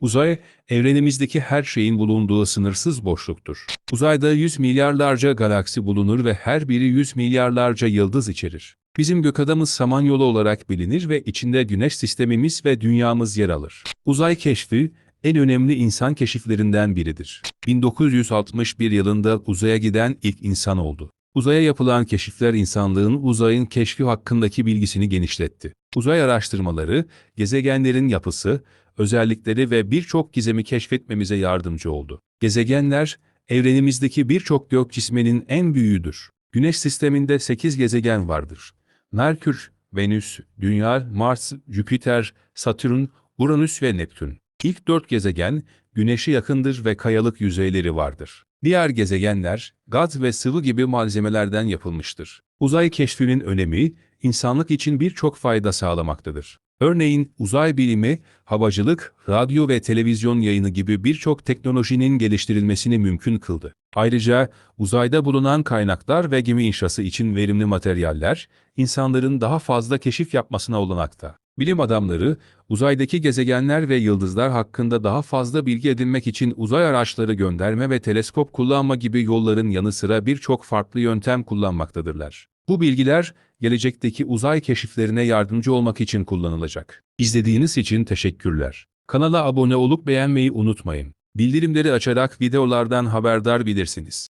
Uzay, evrenimizdeki her şeyin bulunduğu sınırsız boşluktur. Uzayda yüz milyarlarca galaksi bulunur ve her biri yüz milyarlarca yıldız içerir. Bizim gökadamız Samanyolu olarak bilinir ve içinde güneş sistemimiz ve dünyamız yer alır. Uzay keşfi, en önemli insan keşiflerinden biridir. 1961 yılında uzaya giden ilk insan oldu. Uzaya yapılan keşifler insanlığın uzayın keşfi hakkındaki bilgisini genişletti. Uzay araştırmaları, gezegenlerin yapısı, özellikleri ve birçok gizemi keşfetmemize yardımcı oldu. Gezegenler, evrenimizdeki birçok gök cisminin en büyüğüdür. Güneş sisteminde 8 gezegen vardır. Merkür, Venüs, Dünya, Mars, Jüpiter, Satürn, Uranüs ve Neptün. İlk dört gezegen, Güneş'e yakındır ve kayalık yüzeyleri vardır. Diğer gezegenler, gaz ve sıvı gibi malzemelerden yapılmıştır. Uzay keşfinin önemi, insanlık için birçok fayda sağlamaktadır. Örneğin uzay bilimi, havacılık, radyo ve televizyon yayını gibi birçok teknolojinin geliştirilmesini mümkün kıldı. Ayrıca uzayda bulunan kaynaklar ve gemi inşası için verimli materyaller, insanların daha fazla keşif yapmasına olanakta. Bilim adamları, uzaydaki gezegenler ve yıldızlar hakkında daha fazla bilgi edinmek için uzay araçları gönderme ve teleskop kullanma gibi yolların yanı sıra birçok farklı yöntem kullanmaktadırlar. Bu bilgiler, gelecekteki uzay keşiflerine yardımcı olmak için kullanılacak. İzlediğiniz için teşekkürler. Kanala abone olup beğenmeyi unutmayın. Bildirimleri açarak videolardan haberdar bilirsiniz.